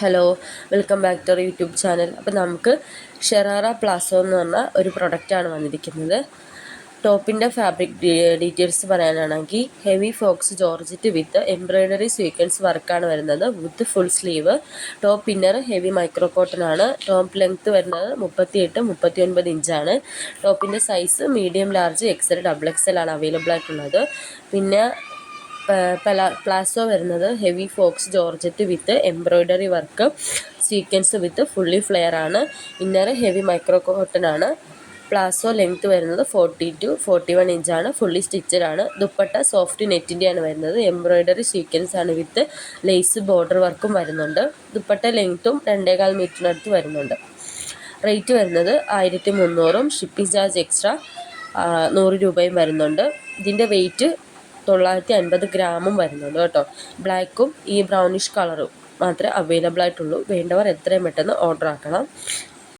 Hello welcome back to our YouTube channel. അപ്പോൾ നമുക്ക് sharara palazzo എന്ന് പറഞ്ഞ ഒരു പ്രൊഡക്റ്റാണ് വന്നിരിക്കുന്നത്. ടോപ്പിന്റെ ഫാബ്രിക് ഡീറ്റെയിൽസ് പറയാനാണെങ്കിൽ heavy faux georgette with embroidery sequence വർക്കാണ് വരുന്നത്. With full sleeve top inner heavy micro cotton ആണ്. ടോപ്പ് ലെങ്ത്ത് വരുന്നത് മുപ്പത്തി എട്ട് മുപ്പത്തി ഒൻപത് ഇഞ്ചാണ് ടോപ്പിന്റെ size medium large XL double XL ആണ് അവൈലബിൾ ആയിട്ടുള്ളത്. പിന്നെ പ്ലാസോ വരുന്നത് heavy faux georgette with embroidery work sequence with fully flare ആണ്. ഇന്നർ ഹെവി മൈക്രോ കോട്ടൺ ആണ്. പ്ലാസോ ലെങ്ത് വരുന്നത് ഫോർട്ടി ടു ഫോർട്ടി വൺ ഇഞ്ചാണ് ഫുള്ളി സ്റ്റിച്ചഡ് ആണ്. ദുപ്പട്ട സോഫ്റ്റ് നെറ്റിന്റെയാണ് വരുന്നത്. എംബ്രോയ്ഡറി സീക്വൻസ് ആണ് വിത്ത് ലേസ് ബോർഡർ വർക്കും വരുന്നുണ്ട്. ദുപ്പട്ട ലെങ്ത്തും രണ്ടേകാൽ മീറ്ററിനടുത്ത് വരുന്നുണ്ട്. റേറ്റ് വരുന്നത് ആയിരത്തി മുന്നൂറും. ഷിപ്പിംഗ് ചാർജ് എക്സ്ട്രാ നൂറ് രൂപയും വരുന്നുണ്ട്. ഇതിന്റെ വെയിറ്റ് തൊള്ളായിരത്തി അൻപത് ഗ്രാമും വരുന്നുണ്ട് കേട്ടോ. ബ്ലാക്കും ഈ ബ്രൗണിഷ് കളറും മാത്രമേ അവൈലബിൾ ആയിട്ടുള്ളൂ. വേണ്ടവർ എത്രയും പെട്ടെന്ന് ഓർഡർ ആക്കണം.